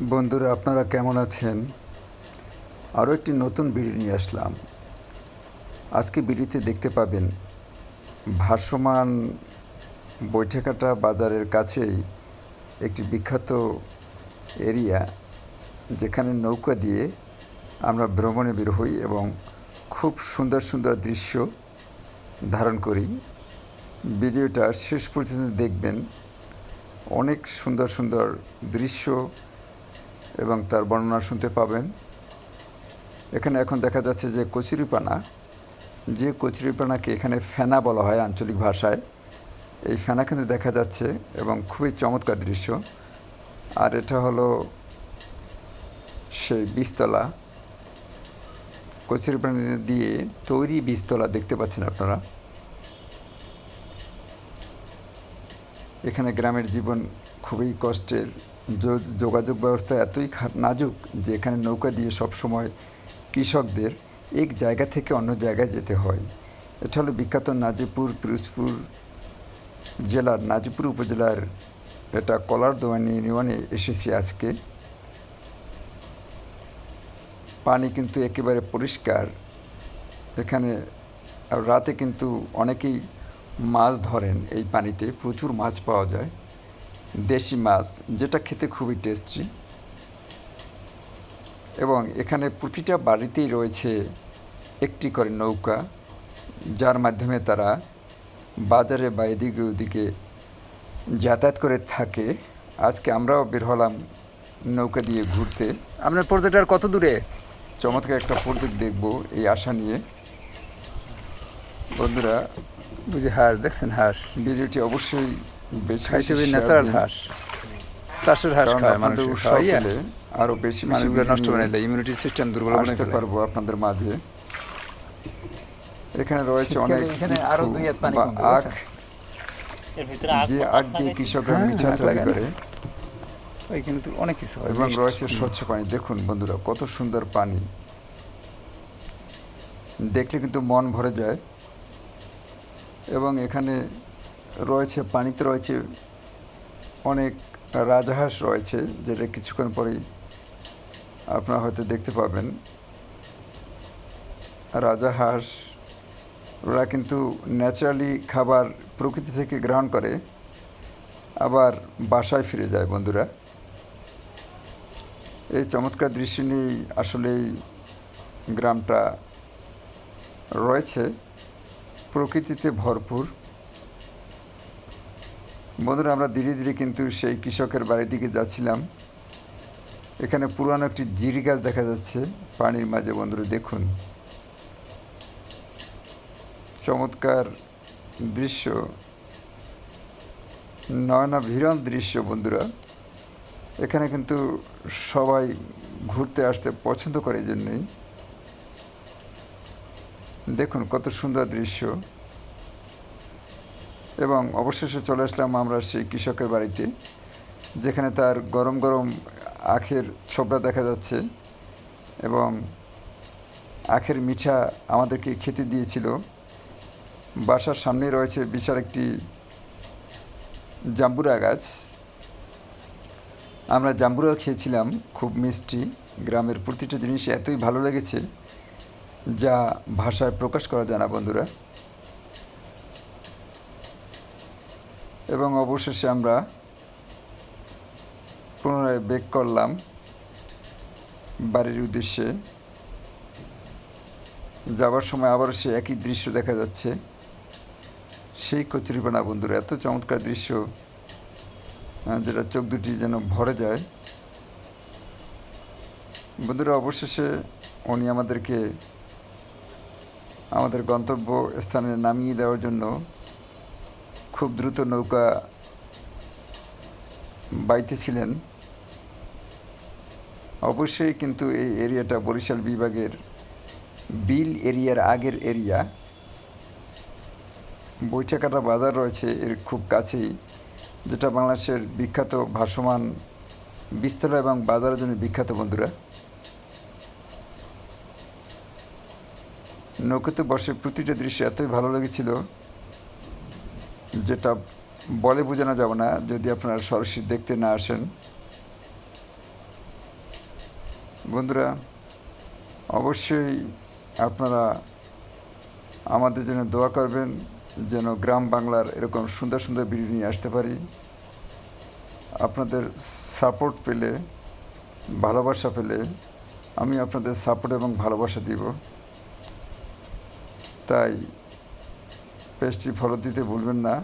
বন্ধুরা, আপনারা কেমন আছেন? আরও একটি নতুন বিড়ি নিয়ে আসলাম। আজকে বিড়িতে দেখতে পাবেন ভাসমান বৈঠাকাটা বাজারের কাছেই একটি বিখ্যাত এরিয়া, যেখানে নৌকা দিয়ে আমরা ভ্রমণে বের হই এবং খুব সুন্দর সুন্দর দৃশ্য ধারণ করি। ভিডিওটা শেষ পর্যন্ত দেখবেন। অনেক সুন্দর সুন্দর দৃশ্য এবং তার বর্ণনা শুনতে পাবেন। এখানে এখন দেখা যাচ্ছে যে কচুরিপানা, যে কচুরিপানাকে এখানে ফেনা বলা হয় আঞ্চলিক ভাষায়। এই ফেনা কিন্তু দেখা যাচ্ছে এবং খুবই চমৎকার দৃশ্য। আর এটা হলো সেই বীজতলা। কচুরিপানা দিয়ে তৈরি বীজতলা দেখতে পাচ্ছেন আপনারা। এখানে গ্রামের জীবন খুবই কষ্টের যোগাযোগ ব্যবস্থা এতই নাজুক যে এখানে নৌকা দিয়ে সবসময় কৃষকদের এক জায়গা থেকে অন্য জায়গায় যেতে হয়। এটা হলো বিখ্যাত নাজিপুর, পিরোজপুর জেলার, নাজিপুর উপজেলার এটা কলার দোয়ানি ইউনিয়নে এসেছি আজকে। পানি কিন্তু একেবারে পরিষ্কার। এখানে রাতে কিন্তু অনেকেই মাছ ধরেন এই পানিতে, প্রচুর মাছ পাওয়া যায়। দেশি মাছ যেটা খেতে খুবই টেস্টি এবং এখানে প্রতিটা বাড়িতেই রয়েছে একটি করে নৌকা যার মাধ্যমে তারা বাজারে বা এদিকে ওদিকে যাতায়াত করে থাকে। আজকে আমরাও বের হলাম নৌকা দিয়ে ঘুরতে। আপনার প্রজেক্ট কত দূরে? চমৎকার একটা প্রজেক্ট দেখব এই আশা নিয়ে। বন্ধুরা বুঝি হাঁস দেখছেন হাঁস? ভিডিওটি অবশ্যই বেশি খাইতে বেশি ন্যাচারাল। হাঁস। চাষের হাঁস খায় মানুষ আরও বেশি মানুষগুলো নষ্ট করে নিয়ে ইমিউনিটি সিস্টেম দুর্বল করে আসতে ফেলে পারব আপনাদের মাঝে। এখানে রয়েছে অনেক আরও দুই আখ। এর ভিতরে আগ যে আখ দিয়ে কৃষকরা হ্যাঁ, মিঠা তৈরি করে। ওইখানে তো অনেক কিছু হয় এবং রয়েছে স্বচ্ছ পানি। দেখুন বন্ধুরা কত সুন্দর পানি। দেখলে কিন্তু মন ভরে যায়। এবং এখানে রয়েছে, পানিতে রয়েছে, অনেক রাজহাঁস রয়েছে, যেটা কিছুক্ষণ পরেই আপনারা হয়তো দেখতে পাবেন। রাজাহাঁস, ওরা কিন্তু ন্যাচারালি খাবার প্রকৃতি থেকে গ্রহণ করে, আবার বাসায় ফিরে যায় বন্ধুরা। এই চমৎকার দৃশ্য নিয়েই আসলে গ্রামটা রয়েছে। প্রকৃতিতে ভরপুর। বন্ধুরা, আমরা ধীরে ধীরে কিন্তু সেই কৃষকের বাড়ির দিকে যাচ্ছিলাম। এখানে পুরানো একটি জিরি গাছ দেখা যাচ্ছে পানির মাঝে, বন্ধুরা, দেখুন। চমৎকার দৃশ্য নয়নাভিরাম দৃশ্য, বন্ধুরা। এখানে কিন্তু সবাই ঘুরতে আসতে পছন্দ করে এই জন্যই। দেখুন কত সুন্দর দৃশ্য। এবং অবশেষে চলে আসলাম আমরা সেই কৃষকের বাড়িতে, যেখানে তার গরম গরম আখের ছোবড়া দেখা যাচ্ছে এবং আখের মিঠা আমাদেরকে খেতে দিয়েছিল। বাসার সামনে রয়েছে বিশাল একটি জাম্বুরা গাছ। আমরা জাম্বুরা খেয়েছিলাম, খুব মিষ্টি। গ্রামের প্রতিটা জিনিস এতই ভালো লেগেছে যা ভাষায় প্রকাশ করা যায় না, বন্ধুরা। এবং অবশেষে আমরা পুনরায় বেক করলাম বাড়ির উদ্দেশ্যে। যাবার সময় আবারও সে একই দৃশ্য দেখা যাচ্ছে। সেই কচুরিপানা বন্ধুরা, এত চমৎকার দৃশ্য যেটা চোখ দুটি যেন ভরে যায়। বন্ধুরা, অবশেষে উনি আমাদেরকে, আমাদের গন্তব্য স্থানে নামিয়ে দেওয়ার জন্য খুব দ্রুত নৌকা বাইতেছিলেন। অবশ্যই কিন্তু এই এরিয়াটা বরিশাল বিভাগের বিল এরিয়ার আগের এরিয়া। বৈঠাকাটা বাজার রয়েছে এর খুব কাছেই, যেটা বাংলাদেশের বিখ্যাত ভাসমান বিস্তলা এবং বাজারের জন্য বিখ্যাত বন্ধুরা। নৌকাতে বসে প্রতিটা দৃশ্য এতই ভালো লেগেছিল যেটা বলে বোঝানো যাবে না, যদি আপনারা সরাসরি দেখতে না আসেন। বন্ধুরা, অবশ্যই আপনারা আমাদের জন্য দোয়া করবেন, যেন গ্রাম বাংলার এরকম সুন্দর সুন্দর ভিডিও নিয়ে আসতে পারি। আপনাদের সাপোর্ট পেলে, ভালোবাসা পেলে, আমি আপনাদের সাপোর্ট এবং ভালোবাসা দিব। তাই পেজটি ফলো দিতে ভুলবেন না।